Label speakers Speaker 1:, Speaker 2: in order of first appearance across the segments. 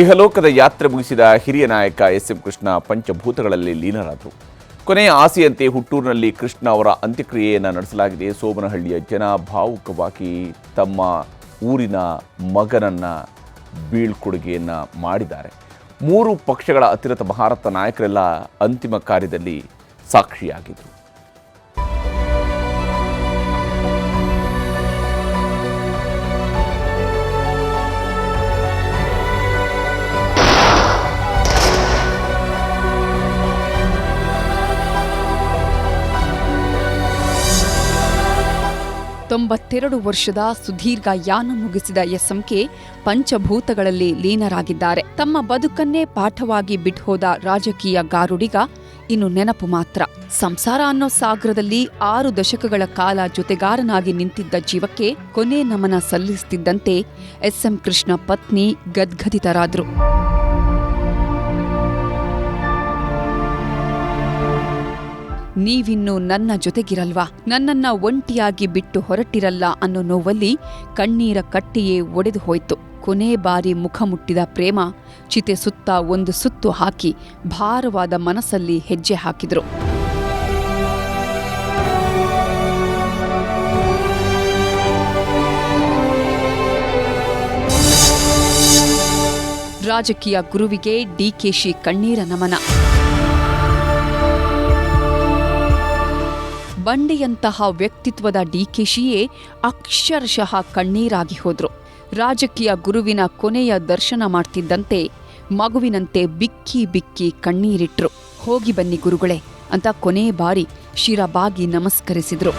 Speaker 1: ಇಹಲೋಕದ ಯಾತ್ರೆ ಮುಗಿಸಿದ ಹಿರಿಯ ನಾಯಕ ಎಸ್ ಎಂ ಕೃಷ್ಣ ಪಂಚಭೂತಗಳಲ್ಲಿ ಲೀನರಾದರು. ಕೊನೆಯ ಆಸೆಯಂತೆ ಹುಟ್ಟೂರಿನಲ್ಲಿ ಕೃಷ್ಣ ಅವರ ಅಂತ್ಯಕ್ರಿಯೆಯನ್ನು ನಡೆಸಲಾಗಿದೆ. ಸೋಮನಹಳ್ಳಿಯ ಜನ ಭಾವುಕವಾಗಿ ತಮ್ಮ ಊರಿನ ಮಗನನ್ನು ಬೀಳ್ಕೊಡುಗೆಯನ್ನು ಮಾಡಿದ್ದಾರೆ. ಮೂರು ಪಕ್ಷಗಳ ಅತಿರಥ ಭಾರತ ನಾಯಕರೆಲ್ಲ ಅಂತಿಮ ಕಾರ್ಯದಲ್ಲಿ ಸಾಕ್ಷಿಯಾಗಿದ್ದರು
Speaker 2: ತೊಂಬತ್ತೆರಡು ವರ್ಷದ ಸುದೀರ್ಘ ಯಾನ ಮುಗಿಸಿದ ಎಸ್ಎಂಕೆ ಪಂಚಭೂತಗಳಲ್ಲಿ ಲೀನರಾಗಿದ್ದಾರೆ. ತಮ್ಮ ಬದುಕನ್ನೇ ಪಾಠವಾಗಿ ಬಿಟ್ಹೋದ ರಾಜಕೀಯ ಗಾರುಡಿಗ ಇನ್ನು ನೆನಪು ಮಾತ್ರ. ಸಂಸಾರ ಅನ್ನೋ ಸಾಗರದಲ್ಲಿ ಆರು ದಶಕಗಳ ಕಾಲ ಜೊತೆಗಾರನಾಗಿ ನಿಂತಿದ್ದ ಜೀವಕ್ಕೆ ಕೊನೆ ನಮನ ಸಲ್ಲಿಸುತ್ತಿದ್ದಂತೆ ಎಸ್ಎಂ ಕೃಷ್ಣ ಪತ್ನಿ ಗದ್ಗದಿತರಾದ್ರು. ನೀವಿನ್ನು ನನ್ನ ಜೊತೆಗಿರಲ್ವಾ? ನನ್ನನ್ನ ಒಂಟಿಯಾಗಿ ಬಿಟ್ಟು ಹೊರಟಿರಲ್ಲ ಅನ್ನೋ ನೋವಲ್ಲಿ ಕಣ್ಣೀರ ಕಟ್ಟಿಯೇ ಒಡೆದು ಹೋಯ್ತು ಕೊನೆ ಬಾರಿ ಮುಖ ಮುಟ್ಟಿದ ಪ್ರೇಮ ಚಿತೆ ಸುತ್ತ ಒಂದು ಸುತ್ತು ಹಾಕಿ ಭಾರವಾದ ಮನಸ್ಸಲ್ಲಿ ಹೆಜ್ಜೆ ಹಾಕಿದ್ರು. ರಾಜಕೀಯ ಗುರುವಿಗೆ ಡಿಕೆಶಿ ಕಣ್ಣೀರ ನಮನ. ಬಂಡೆಯಂತಹ ವ್ಯಕ್ತಿತ್ವದ ಡಿಕೆಶಿಯೇ ಅಕ್ಷರಶಃ ಕಣ್ಣೀರಾಗಿ ಹೋದ್ರು. ರಾಜಕೀಯ ಗುರುವಿನ ಕೊನೆಯ ದರ್ಶನ ಮಾಡ್ತಿದ್ದಂತೆ ಮಗುವಿನಂತೆ ಬಿಕ್ಕಿ ಬಿಕ್ಕಿ ಕಣ್ಣೀರಿಟ್ರು. ಹೋಗಿ ಬನ್ನಿ ಗುರುಗಳೇ ಅಂತ ಕೊನೆ ಬಾರಿ ಶಿರಬಾಗಿ ನಮಸ್ಕರಿಸಿದ್ರು.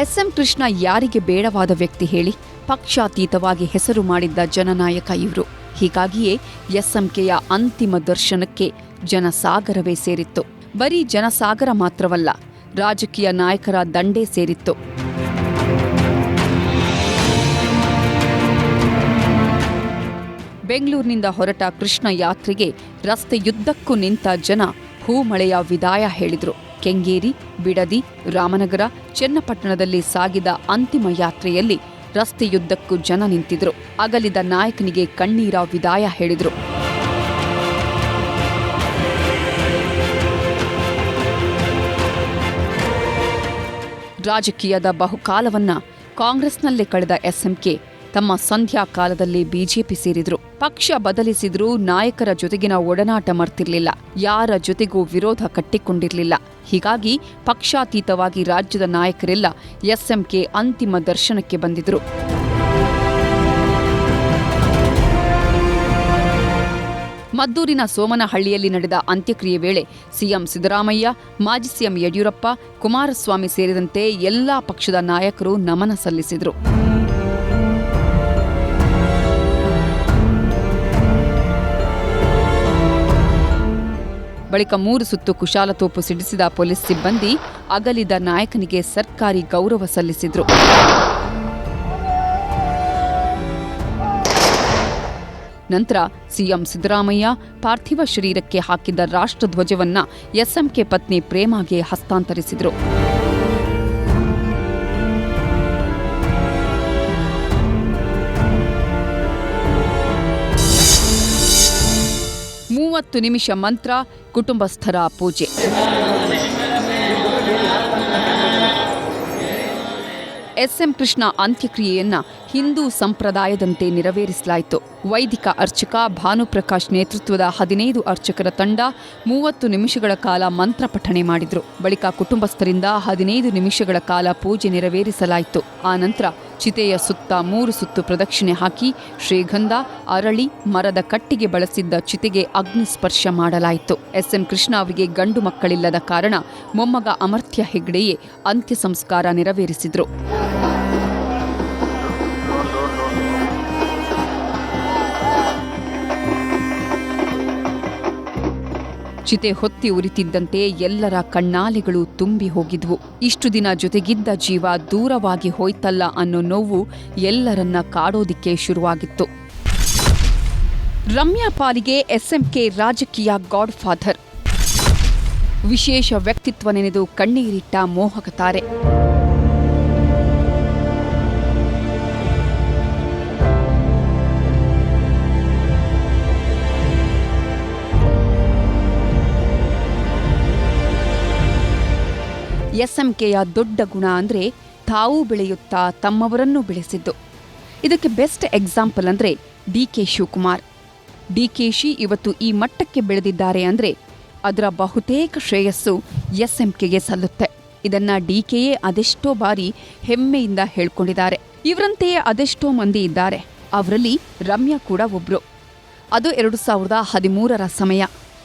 Speaker 2: ಎಸ್ಎಂ ಕೃಷ್ಣ ಯಾರಿಗೆ ಬೇಡವಾದ ವ್ಯಕ್ತಿ ಹೇಳಿ ಪಕ್ಷಾತೀತವಾಗಿ ಹೆಸರು ಮಾಡಿದ್ದ ಜನನಾಯಕ ಇವರು. ಹೀಗಾಗಿಯೇ ಎಸ್ಎಂಕೆಯ ಅಂತಿಮ ದರ್ಶನಕ್ಕೆ ಜನಸಾಗರವೇ ಸೇರಿತ್ತು. ಬರೀ ಜನಸಾಗರ ಮಾತ್ರವಲ್ಲ, ರಾಜಕೀಯ ನಾಯಕರ ದಂಡೇ ಸೇರಿತ್ತು. ಬೆಂಗಳೂರಿನಿಂದ ಹೊರಟ ಕೃಷ್ಣ ಯಾತ್ರೆಗೆ ರಸ್ತೆಯುದ್ದಕ್ಕೂ ನಿಂತ ಜನ ಹೂಮಳೆಯ ವಿದಾಯ ಹೇಳಿದರು. ಕೆಂಗೇರಿ, ಬಿಡದಿ, ರಾಮನಗರ, ಚನ್ನಪಟ್ಟಣದಲ್ಲಿ ಸಾಗಿದ ಅಂತಿಮ ಯಾತ್ರೆಯಲ್ಲಿ ರಸ್ತೆಯುದ್ದಕ್ಕೂ ಜನ ನಿಂತಿದ್ರು. ಅಗಲಿದ ನಾಯಕನಿಗೆ ಕಣ್ಣೀರ ವಿದಾಯ ಹೇಳಿದ್ರು. ರಾಜಕೀಯದ ಬಹುಕಾಲವನ್ನ ಕಾಂಗ್ರೆಸ್ನಲ್ಲೇ ಕಳೆದ ಎಸ್ಎಂಕೆ ತಮ್ಮ ಸಂಧ್ಯಾ ಕಾಲದಲ್ಲಿ ಬಿಜೆಪಿ ಸೇರಿದ್ರು. ಪಕ್ಷ ಬದಲಿಸಿದ್ರೂ ನಾಯಕರ ಜೊತೆಗಿನ ಒಡನಾಟ ಮರ್ತಿರ್ಲಿಲ್ಲ. ಯಾರ ಜೊತೆಗೂ ವಿರೋಧ ಕಟ್ಟಿಕೊಂಡಿರಲಿಲ್ಲ. ಹೀಗಾಗಿ ಪಕ್ಷಾತೀತವಾಗಿ ರಾಜ್ಯದ ನಾಯಕರೆಲ್ಲ ಎಸ್ಎಂಕೆ ಅಂತಿಮ ದರ್ಶನಕ್ಕೆ ಬಂದಿದ್ರು. ಮದ್ದೂರಿನ ಸೋಮನಹಳ್ಳಿಯಲ್ಲಿ ನಡೆದ ಅಂತ್ಯಕ್ರಿಯೆ ವೇಳೆ ಸಿಎಂ ಸಿದ್ದರಾಮಯ್ಯ, ಮಾಜಿ ಸಿಎಂ ಯಡಿಯೂರಪ್ಪ, ಕುಮಾರಸ್ವಾಮಿ ಸೇರಿದಂತೆ ಎಲ್ಲಾ ಪಕ್ಷದ ನಾಯಕರು ನಮನ ಸಲ್ಲಿಸಿದರು. ಬಳಿಕ ಮೂರು ಸುತ್ತು ಕುಶಾಲತೋಪು ಸಿಡಿಸಿದ ಪೊಲೀಸ್ ಸಿಬ್ಬಂದಿ ಅಗಲಿದ ನಾಯಕನಿಗೆ ಸರ್ಕಾರಿ ಗೌರವ ಸಲ್ಲಿಸಿದ್ರು. ನಂತರ ಸಿಎಂ ಸಿದ್ದರಾಮಯ್ಯ ಪಾರ್ಥಿವ ಶರೀರಕ್ಕೆ ಹಾಕಿದ್ದ ರಾಷ್ಟ್ರಧ್ವಜವನ್ನ ಎಸ್ಎಂಕೆ ಪತ್ನಿ ಪ್ರೇಮಾಗೆ ಹಸ್ತಾಂತರಿಸಿದರು. ಮೂವತ್ತು ನಿಮಿಷ ಮಂತ್ರ, ಕುಟುಂಬಸ್ಥರ ಪೂಜೆ. ಎಸ್ಎಂ ಕೃಷ್ಣ ಅಂತ್ಯಕ್ರಿಯೆಯನ್ನ ಹಿಂದೂ ಸಂಪ್ರದಾಯದಂತೆ ನೆರವೇರಿಸಲಾಯಿತು. ವೈದಿಕ ಅರ್ಚಕ ಭಾನುಪ್ರಕಾಶ್ ನೇತೃತ್ವದ ಹದಿನೈದು ಅರ್ಚಕರ ತಂಡ ಮೂವತ್ತು ನಿಮಿಷಗಳ ಕಾಲ ಮಂತ್ರ ಪಠಣೆ ಮಾಡಿದ್ರು. ಬಳಿಕ ಕುಟುಂಬಸ್ಥರಿಂದ ಹದಿನೈದು ನಿಮಿಷಗಳ ಕಾಲ ಪೂಜೆ ನೆರವೇರಿಸಲಾಯಿತು. ಆ ನಂತರ ಚಿತೆಯ ಸುತ್ತ ಮೂರು ಸುತ್ತು ಪ್ರದಕ್ಷಿಣೆ ಹಾಕಿ ಶ್ರೀಗಂಧ, ಅರಳಿ, ಮರದ ಕಟ್ಟಿಗೆ ಬಳಸಿದ್ದ ಚಿತೆಗೆ ಅಗ್ನಿ ಸ್ಪರ್ಶ ಮಾಡಲಾಯಿತು. ಎಸ್ಎಂ ಕೃಷ್ಣ ಅವರಿಗೆ ಗಂಡು ಮಕ್ಕಳಿಲ್ಲದ ಕಾರಣ ಮೊಮ್ಮಗ ಅಮರ್ಥ್ಯ ಹೆಗ್ಡೆಯೇ ಅಂತ್ಯ ಸಂಸ್ಕಾರ ನೆರವೇರಿಸಿದ್ರು. ಚಿತೆ ಹೊತ್ತಿ ಉರಿತಿದ್ದಂತೆ ಎಲ್ಲರ ಕಣ್ಣಾಲೆಗಳು ತುಂಬಿ ಹೋಗಿದ್ವು. ಇಷ್ಟು ದಿನ ಜೊತೆಗಿದ್ದ ಜೀವ ದೂರವಾಗಿ ಹೋಯ್ತಲ್ಲ ಅನ್ನೋ ನೋವು ಎಲ್ಲರನ್ನ ಕಾಡೋದಿಕ್ಕೆ ಶುರುವಾಗಿತ್ತು. ರಮ್ಯಾ ಪಾಲಿಗೆ ಎಸ್ಎಂಕೆ ರಾಜಕೀಯ ಗಾಡ್ ಫಾದರ್ ವಿಶೇಷ ವ್ಯಕ್ತಿತ್ವ ನೆನೆದು ಕಣ್ಣೀರಿಟ್ಟ ಮೋಹಕ ತಾರೆ. ಎಸ್ಎಂಕೆಯ ದೊಡ್ಡ ಗುಣ ಅಂದರೆ ತಾವು ಬೆಳೆಯುತ್ತಾ ತಮ್ಮವರನ್ನು ಬೆಳೆಸಿದ್ದು. ಇದಕ್ಕೆ ಬೆಸ್ಟ್ ಎಕ್ಸಾಂಪಲ್ ಅಂದರೆ D K Shivakumar. D K she ಇವತ್ತು ಈ ಮಟ್ಟಕ್ಕೆ ಬೆಳೆದಿದ್ದಾರೆ ಅಂದರೆ ಅದರ ಬಹುತೇಕ ಶ್ರೇಯಸ್ಸು ಎಸ್ಎಂಕೆಗೆ ಸಲ್ಲುತ್ತೆ. ಇದನ್ನ ಡಿಕೆಯೇ ಅದೆಷ್ಟೋ ಬಾರಿ ಹೆಮ್ಮೆಯಿಂದ ಹೇಳ್ಕೊಂಡಿದ್ದಾರೆ. ಇವರಂತೆಯೇ ಅದೆಷ್ಟೋ ಮಂದಿ ಇದ್ದಾರೆ. ಅವರಲ್ಲಿ ರಮ್ಯಾ ಕೂಡ ಒಬ್ರು. ಅದು ಎರಡು ಸಾವಿರದ ಹದಿಮೂರರ ಸಮಯ.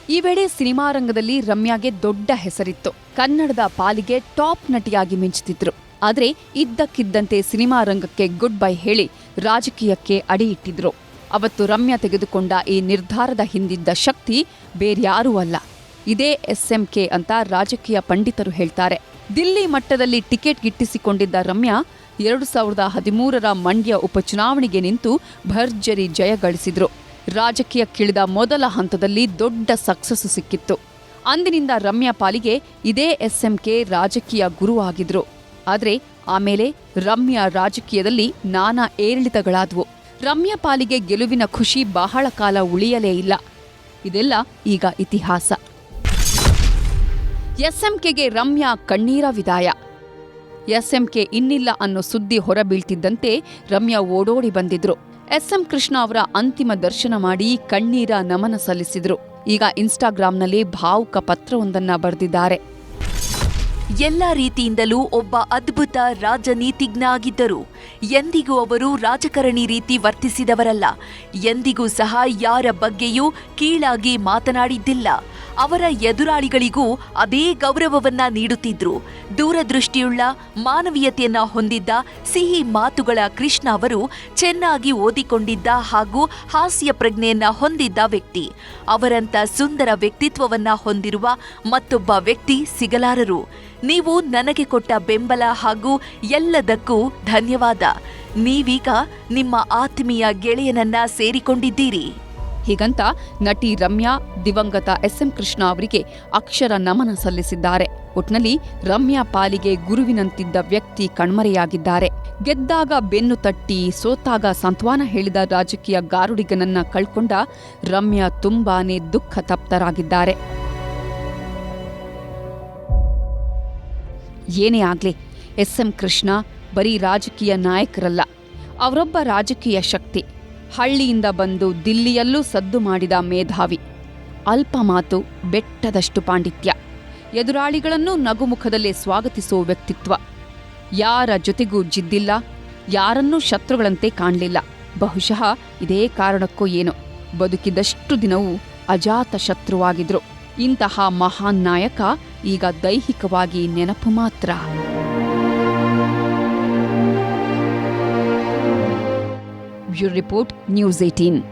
Speaker 2: ಈ ವೇಳೆ ಸಿನಿಮಾ ರಂಗದಲ್ಲಿ ರಮ್ಯಾಗೆ ದೊಡ್ಡ ಹೆಸರಿತ್ತು. ಕನ್ನಡದ ಪಾಲಿಗೆ ಟಾಪ್ ನಟಿಯಾಗಿ ಮಿಂಚುತ್ತಿದ್ರು. ಆದರೆ ಇದ್ದಕ್ಕಿದ್ದಂತೆ ಸಿನಿಮಾ ರಂಗಕ್ಕೆ ಗುಡ್ ಬೈ ಹೇಳಿ ರಾಜಕೀಯಕ್ಕೆ ಅಡಿ ಇಟ್ಟಿದ್ರು. ಅವತ್ತು ರಮ್ಯಾ ತೆಗೆದುಕೊಂಡ ಈ ನಿರ್ಧಾರದ ಹಿಂದಿದ್ದ ಶಕ್ತಿ ಬೇರ್ಯಾರೂ ಅಲ್ಲ. ಇದೇ ಎಸ್ಎಂಕೆ ಅಂತ ರಾಜಕೀಯ ಪಂಡಿತರು ಹೇಳ್ತಾರೆ. ದಿಲ್ಲಿ ಮಟ್ಟದಲ್ಲಿ ಟಿಕೆಟ್ ಗಿಟ್ಟಿಸಿಕೊಂಡಿದ್ದ ರಮ್ಯಾ ಎರಡು ಸಾವಿರದ ಹದಿಮೂರರ ಮಂಡ್ಯ ಉಪಚುನಾವಣೆಗೆ ನಿಂತು ಭರ್ಜರಿ ಜಯ ಗಳಿಸಿದ್ರು. ರಾಜಕೀಯಕ್ಕಿಳಿದ ಮೊದಲ ಹಂತದಲ್ಲಿ ದೊಡ್ಡ ಸಕ್ಸಸ್ಸು ಸಿಕ್ಕಿತ್ತು. ಅಂದಿನಿಂದ ರಮ್ಯಾ ಪಾಲಿಗೆ ಇದೇ ಎಸ್ಎಂಕೆ ರಾಜಕೀಯ ಗುರು ಆಗಿದ್ರು. ಆದರೆ ಆಮೇಲೆ ರಮ್ಯಾ ರಾಜಕೀಯದಲ್ಲಿ ನಾನಾ ಏರಿಳಿತಗಳಾದವು. ರಮ್ಯಾ ಪಾಲಿಗೆ ಗೆಲುವಿನ ಖುಷಿ ಬಹಳ ಕಾಲ ಉಳಿಯಲೇ ಇಲ್ಲ. ಇದೆಲ್ಲ ಈಗ ಇತಿಹಾಸ. ಎಸ್ಎಂಕೆಗೆ ರಮ್ಯಾ ಕಣ್ಣೀರ ವಿದಾಯ. ಎಸ್ಎಂಕೆ ಇನ್ನಿಲ್ಲ ಅನ್ನೋ ಸುದ್ದಿ ಹೊರಬೀಳ್ತಿದ್ದಂತೆ ರಮ್ಯಾ ಓಡೋಡಿ ಬಂದಿದ್ರು. ಎಸ್ಎಂ ಕೃಷ್ಣ ಅವರ ಅಂತಿಮ ದರ್ಶನ ಮಾಡಿ ಕಣ್ಣೀರ ನಮನ ಸಲ್ಲಿಸಿದ್ರು. ಈಗ ಇನ್ಸ್ಟಾಗ್ರಾಂನಲ್ಲಿ ಭಾವುಕ ಪತ್ರವೊಂದನ್ನ ಬರೆದಿದ್ದಾರೆ.
Speaker 3: ಎಲ್ಲ ರೀತಿಯಿಂದಲೂ ಒಬ್ಬ ಅದ್ಭುತ ರಾಜನೀತಿಜ್ಞ ಆಗಿದ್ದರು ಎಂದಿಗೂ ಅವರು ರಾಜಕಾರಣಿ ರೀತಿ ವರ್ತಿಸಿದವರಲ್ಲ. ಎಂದಿಗೂ ಸಹ ಯಾರ ಬಗ್ಗೆಯೂ ಕೀಳಾಗಿ ಮಾತನಾಡಿದ್ದಿಲ್ಲ. ಅವರ ಎದುರಾಳಿಗಳಿಗೂ ಅದೇ ಗೌರವವನ್ನ ನೀಡುತ್ತಿದ್ರು. ದೂರದೃಷ್ಟಿಯುಳ್ಳ ಮಾನವೀಯತೆಯನ್ನ ಹೊಂದಿದ್ದ ಸಿಹಿ ಮಾತುಗಳ ಕೃಷ್ಣ ಅವರು ಚೆನ್ನಾಗಿ ಓದಿಕೊಂಡಿದ್ದ ಹಾಗೂ ಹಾಸ್ಯ ಪ್ರಜ್ಞೆಯನ್ನ ಹೊಂದಿದ್ದ ವ್ಯಕ್ತಿ. ಅವರಂತ ಸುಂದರ ವ್ಯಕ್ತಿತ್ವವನ್ನ ಹೊಂದಿರುವ ಮತ್ತೊಬ್ಬ ವ್ಯಕ್ತಿ ಸಿಗಲಾರರು. ನೀವು ನನಗೆ ಕೊಟ್ಟ ಬೆಂಬಲ ಹಾಗೂ ಎಲ್ಲದಕ್ಕೂ ಧನ್ಯವಾದ. ನೀವೀಗ ನಿಮ್ಮ ಆತ್ಮೀಯ ಗೆಳೆಯನನ್ನ ಸೇರಿಕೊಂಡಿದ್ದೀರಿ.
Speaker 2: ಹೀಗಂತ ನಟಿ ರಮ್ಯಾ, ದಿವಂಗತ ಎಸ್ಎಂ ಕೃಷ್ಣ ಅವರಿಗೆ ಅಕ್ಷರ ನಮನ ಸಲ್ಲಿಸಿದ್ದಾರೆ. ಒಟ್ನಲ್ಲಿ ರಮ್ಯಾ ಪಾಲಿಗೆ ಗುರುವಿನಂತಿದ್ದ ವ್ಯಕ್ತಿ ಕಣ್ಮರೆಯಾಗಿದ್ದಾರೆ. ಗೆದ್ದಾಗ ಬೆನ್ನು ತಟ್ಟಿ, ಸೋತಾಗ ಸಾಂತ್ವನ ಹೇಳಿದ ರಾಜಕೀಯ ಗಾರುಡಿಗನನ್ನ ಕಳ್ಕೊಂಡ ರಮ್ಯಾ ತುಂಬಾನೇ ದುಃಖ ತಪ್ತರಾಗಿದ್ದಾರೆ ಏನೇ ಆಗಲಿ ಎಸ್ ಎಂ ಕೃಷ್ಣ ಬರೀ ರಾಜಕೀಯ ನಾಯಕರಲ್ಲ, ಅವರೊಬ್ಬ ರಾಜಕೀಯ ಶಕ್ತಿ. ಹಳ್ಳಿಯಿಂದ ಬಂದು ದಿಲ್ಲಿಯಲ್ಲೂ ಸದ್ದು ಮಾಡಿದ ಮೇಧಾವಿ. ಅಲ್ಪ ಮಾತು ಬೆಟ್ಟದಷ್ಟು ಪಾಂಡಿತ್ಯ. ಎದುರಾಳಿಗಳನ್ನು ನಗುಮುಖದಲ್ಲೇ ಸ್ವಾಗತಿಸುವ ವ್ಯಕ್ತಿತ್ವ. ಯಾರ ಜೊತೆಗೂ ಜಿದ್ದಿಲ್ಲ, ಯಾರನ್ನೂ ಶತ್ರುಗಳಂತೆ ಕಾಣಲಿಲ್ಲ. ಬಹುಶಃ ಇದೇ ಕಾರಣಕ್ಕೂ ಏನು, ಬದುಕಿದಷ್ಟು ದಿನವೂ ಅಜಾತ ಶತ್ರುವಾಗಿದ್ರು. ಇಂತಹ ಮಹಾನ್ ನಾಯಕ ಈಗ ದೈಹಿಕವಾಗಿ ನೆನಪು ಮಾತ್ರ. Bureau report news eighteen